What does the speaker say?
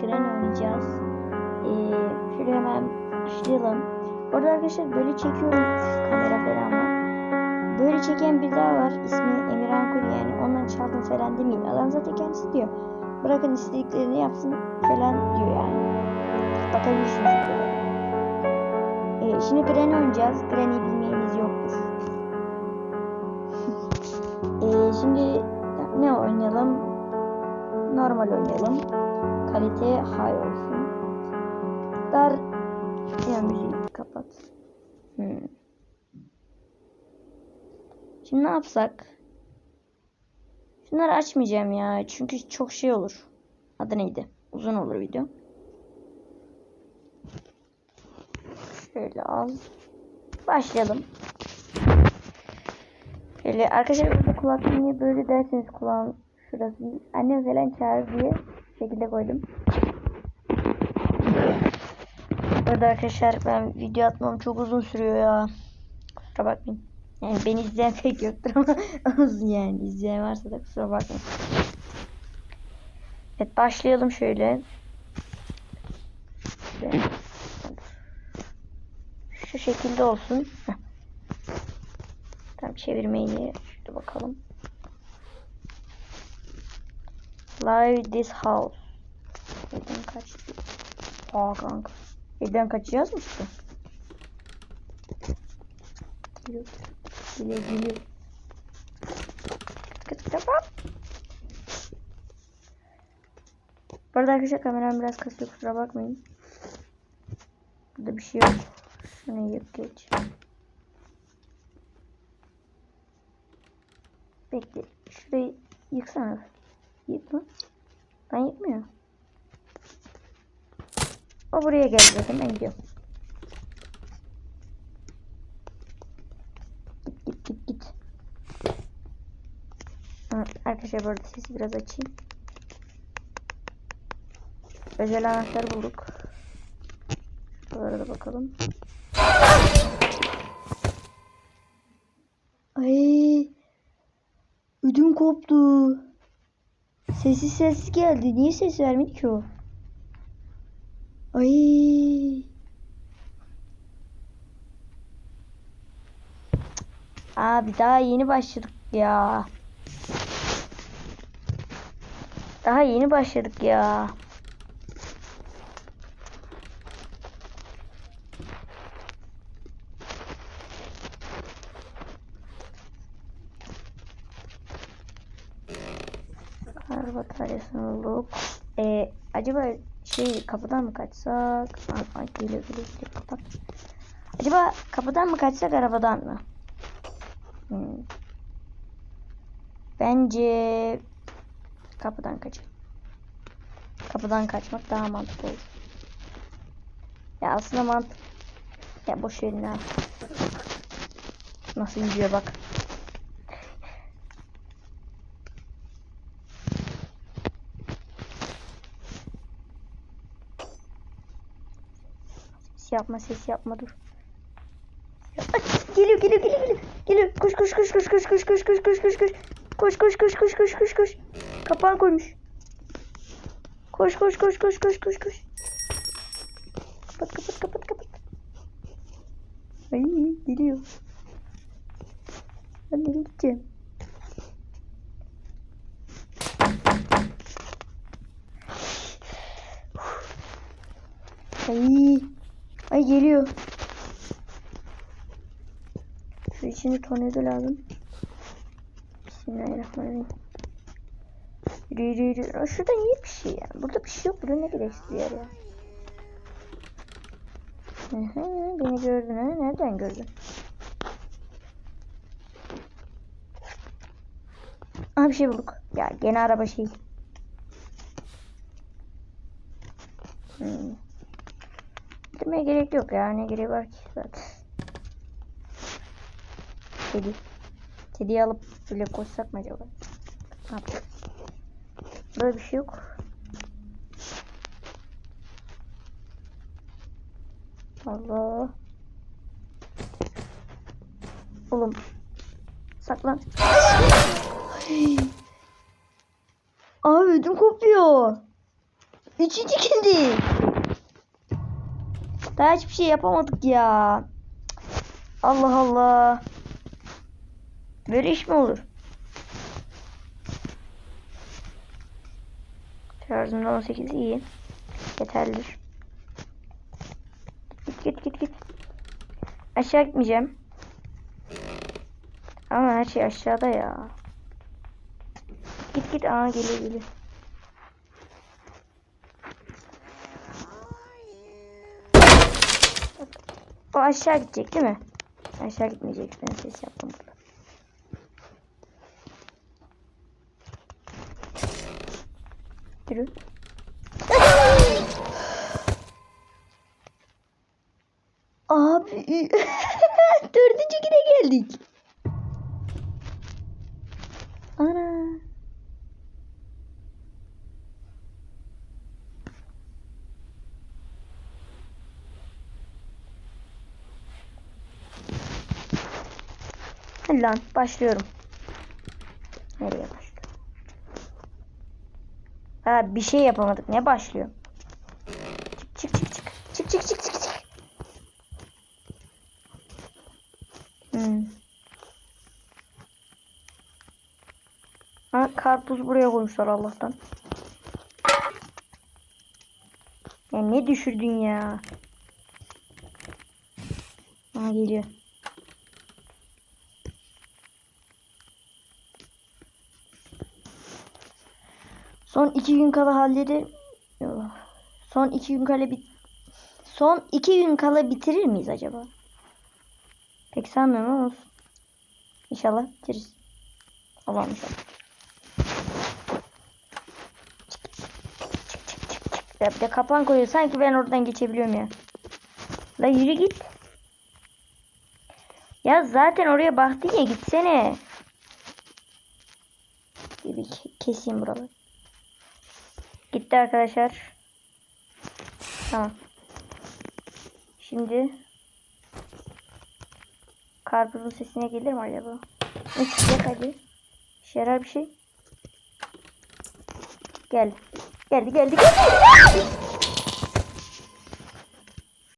Gren oynayacağız. Ee, şöyle hemen başlayalım. Orada arkadaşlar böyle çekiyorum kamera falan var. Böyle çeken bir daha var. İsmi Emirhan Kuru yani. Ondan çaldım falan demeyin. Adam zaten kendisi diyor. Bırakın istediklerini yapsın falan diyor yani. Bakabilirsiniz. videolara. Ee, şimdi Gren oynayacağız. Gren'i bilmeyeniz yoktur. ee, şimdi? Normal oynayalım. Kalite high olsun. Dar ya müziği kapat. Hmm. Şimdi ne yapsak? Şunları açmayacağım ya. Çünkü çok şey olur. Adı neydi? Uzun olur video. Şöyle al. Başlayalım. Şöyle arkadaşlar burada kulaklığı niye böyle derseniz kulağım şurası. Annem falan çağır diye şekilde koydum. Burada arkadaşlar ben video atmam çok uzun sürüyor ya. Kusura bakmayın. Yani beni izleyen pek yoktur ama olsun yani. izleyen varsa da kusura bakmayın. Evet başlayalım şöyle. Şu şekilde olsun. Tam çevirmeyi şöyle bakalım. Live this house. Evden kaçtı. Aa kanka. Evden kaçacağız mı işte? Geliyor. Geliyor geliyor. Hop. Bu arada arkadaşlar kameram biraz kasıyor kusura bakmayın. Burada bir şey yok. Şunu yık geç. Bekle. Şurayı yıksana. Yıkma. Ben yıkmıyor. O buraya geldi zaten ben. Git git git git. Arkadaşlar bu sesi biraz açayım. Özel anahtar bulduk. Şuralara bakalım. Ay. Ödüm koptu. Sessiz sessiz geldi. Niye ses vermedi ki o? Ay. Abi daha yeni başladık ya. Daha yeni başladık ya. Araba bataryasını bulduk. Ee, acaba şey kapıdan mı kaçsak? Ay, geliyor geliyor geliyor kapat. Acaba kapıdan mı kaçsak arabadan mı? Hmm. Bence kapıdan kaçalım. Kapıdan kaçmak daha mantıklı olur. Ya aslında mantık. Ya boş verin ha. Nasıl gidiyor bak. Yapma ses yapma dur. Geliyor geliyor geliyor geliyor. Geliyor. Koş koş koş koş koş koş koş koş koş koş koş. Koş koş koş koş koş koş koş. Kapağını koymuş. Koş koş koş koş koş koş koş. Kapat kapat kapat kapat. Ay geliyor. Ben nereye gideceğim? Ay. Ay geliyor. Şu içinde tornado lazım. Bismillahirrahmanirrahim. Yürü yürü yürü. Aa, Şurada niye bir şey ya? Burada bir şey yok. Burada ne gereksiz yer ya? Hı hı, beni gördün ha? Nereden gördün? Aha bir şey bulduk. Ya gene araba şey. Hmm. Demeye gerek yok ya. Ne gereği var ki zaten. Kedi. Kediyi alıp böyle koşsak mı acaba? Ne? Böyle bir şey yok. Allah. Oğlum. Saklan. Abi ödüm kopuyor. Üçüncü kildi. Daha hiçbir şey yapamadık ya. Allah Allah. Böyle iş mi olur? Şarjımda 18 iyi. Yeterlidir. Git git git git. Aşağı gitmeyeceğim. Ama her şey aşağıda ya. Git git aa geliyor geliyor. O aşağı gidecek değil mi? Aşağı gitmeyecek. Ben ses yaptım burada. Yürü. Abi dördüncü güne geldik. Ana. Hadi lan başlıyorum. Nereye başlıyorum? Ha bir şey yapamadık. Ne başlıyor? Çık çık çık çık. Çık çık çık çık çık. Hmm. Ha karpuz buraya koymuşlar Allah'tan. Ya ne düşürdün ya? Ha geliyor. Son iki gün kala halleri son iki gün kala bit son iki gün kala bitirir miyiz acaba? Pek sanmıyorum ama olsun. İnşallah bitiririz. Allah'ım inşallah. Ya bir de kapan koyuyor. Sanki ben oradan geçebiliyorum ya. La yürü git. Ya zaten oraya baktın ya gitsene. Bir, bir ke- keseyim buraları. Gitti arkadaşlar. Tamam. Şimdi karpuzun sesine gelir mi acaba? Ne hadi? İşe bir şey. Geldi. Geldi geldi geldi.